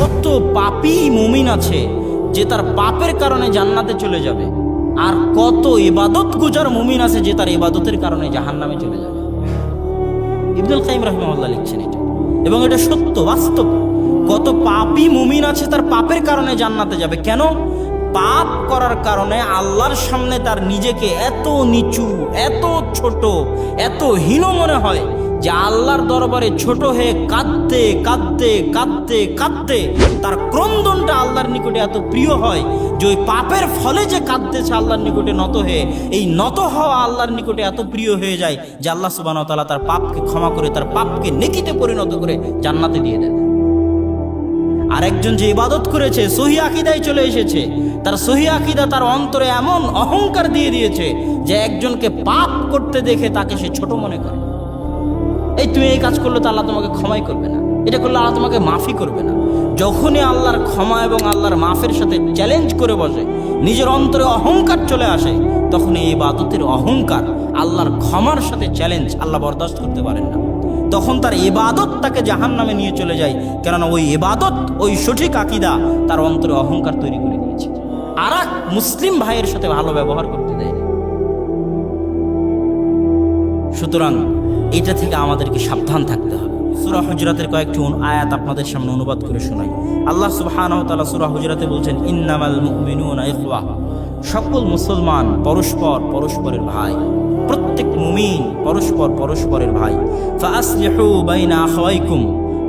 কত পাপী মুমিন আছে যে তার পাপের কারণে জান্নাতে চলে যাবে। আর কত ইবাদত গুজার মুমিন আছে যে তার ইবাদতের কারণে জাহান্নামে চলে যাবে। ইবনুল কাইম রহমাল্লাহ লিখছেন এটা। এবং এটা সত্য, বাস্তব। কত পাপী মুমিন আছে তার পাপের কারণে জান্নাতে যাবে। কেন? পাপ করার কারণে আল্লাহর সামনে তার নিজেকে এত নিচু, এত ছোট, এত হীন মনে হয় যে আল্লাহর দরবারে ছোট হয়ে কাঁদতে কাঁদতে কাঁদতে কাঁদতে তার ক্রন্দনটা আল্লাহর নিকটে এত প্রিয় হয় যে ওই পাপের ফলে যে কাঁদতেছে আল্লাহর নিকটে নত হয়ে, এই নত হওয়া আল্লাহর নিকটে এত প্রিয় হয়ে যায় যে আল্লাহ সুবাহ তালা তার পাপকে ক্ষমা করে, তার পাপকে নেকিতে পরিণত করে জান্নাতে দিয়ে দেন। আরেকজন যে ইবাদত করেছে, সহি আকিদায় চলে এসেছে, তার সহি আকিদা তার অন্তরে এমন অহংকার দিয়ে দিয়েছে যে একজনকে পাপ করতে দেখে তাকে সে ছোট মনে করে। এই তুমি এই কাজ করলে তো আল্লাহ তোমাকে ক্ষমাই করবে না। এটা করলে আল্লাহ তোমাকে মাফি করবে না। যখনই আল্লাহর ক্ষমা এবং আল্লাহর মাফের সাথে চ্যালেঞ্জ করে বসে, নিজের অন্তরে অহংকার চলে আসে তখন এই ইবাদতের অহংকার আল্লাহর ক্ষমার সাথে চ্যালেঞ্জ আল্লাহ বরদাস্ত করতে পারেন না। তখন তার এবাদত তাকে জাহান নামে নিয়ে চলে যায়, কেননা ওই এবাদত ওই সঠিক আকিদা তার অন্তরে অহংকার তৈরি করে দিয়েছে। আর মুসলিম ভাইয়ের সাথে ভালো ব্যবহার করতে সুতরাং এটা থেকে আমাদেরকে সাবধান থাকতে হবে। সুরা হুজরাতের কয়েকটি আয়াত আপনাদের সামনে অনুবাদ করে শোনাই। আল্লাহ তাআলা সূরা হুজরাতে বলছেন, ইন্নামাল সকল মুসলমান পরস্পর পরস্পরের ভাই। প্রত্যেক মুমিন পরস্পর পরস্পরের ভাই।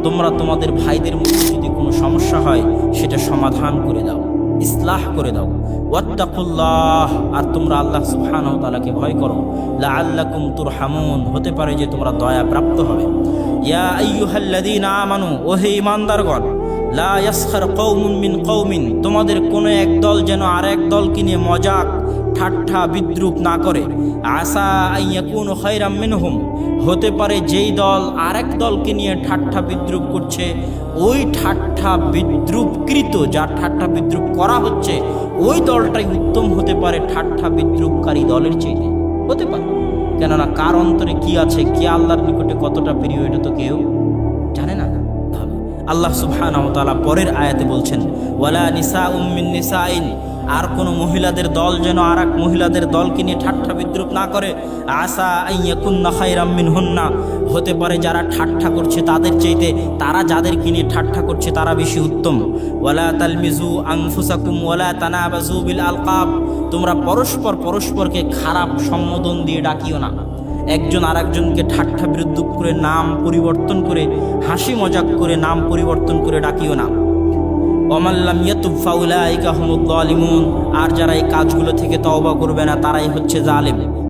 তোমরা তোমাদের ভাইদের মধ্যে যদি কোনো সমস্যা হয়, সেটা সমাধান করে দাও। ইসলাহ করে দাও। ওয়াত্তাকুল্লাহ। আর তোমরা আল্লাহ সুবহানাহু ওয়া তাআলাকে ভয় করো। লাআল্লাকুম তুরহামুন। হতে পারে যে তোমরা দয়া প্রাপ্ত হবে। ইয়া আইয়ুহাল্লাযীনা আমানু, ও হে ইমানদারগণ লা ইয়াসখার কওমুন মিন কওমিন, তোমাদের কোনো এক দল যেন আরেক দলকে নিয়ে মজাক ঠাট্টা বিদ্রুপ না করে। আসা আইয়াকুন খৈরাম মিনহুম। হতে পারে যেই দল আরেক দলকে নিয়ে ঠাট্টা বিদ্রুপ করছে, ওই ঠাট্টা বিদ্রুপকৃত যার ঠাট্টা বিদ্রুপ করা হচ্ছে, ওই দলটাই উত্তম হতে পারে ঠাট্টা বিদ্রুপকারী দলের চেয়ে হতে পারে। কেননা কার অন্তরে কি আছে, কে আল্লাহর নিকটে কতটা প্রিয়, এটা তো কেউ জানে না। আল্লাহ সুবহানাহু ওয়া পরের আয়াতে বলছেন, ওয়ালা নিসা উম্মিন নিসা নিসাইন আর কোনো মহিলাদের দল যেন আর এক মহিলাদের দলকে নিয়ে ঠাট্টা বিদ্রুপ না করে আশা আইয়াকুন্না খাইরাম মিনহুন্না হতে পারে যারা ঠাট্টা করছে তাদের চাইতে, তারা যাদেরকে নিয়ে ঠাট্টা করছে তারা বেশি উত্তম। ওয়ালা তালমিজু আনফুসাকুম ওয়ালা তানাবাজু বিল আলকাব তোমরা পরস্পর পরস্পরকে খারাপ সম্বোধন দিয়ে ডাকিও না। একজন আরেকজনকে ঠাট্টা বিরুদ্ধ করে নাম পরিবর্তন করে, হাসি মজাক করে নাম পরিবর্তন করে ডাকিও না। অমাল্লাম ইয়াতুব ফাউলাইকা হুমুদ আর যারা এই কাজগুলো থেকে তওবা করবে না, তারাই হচ্ছে জালেম।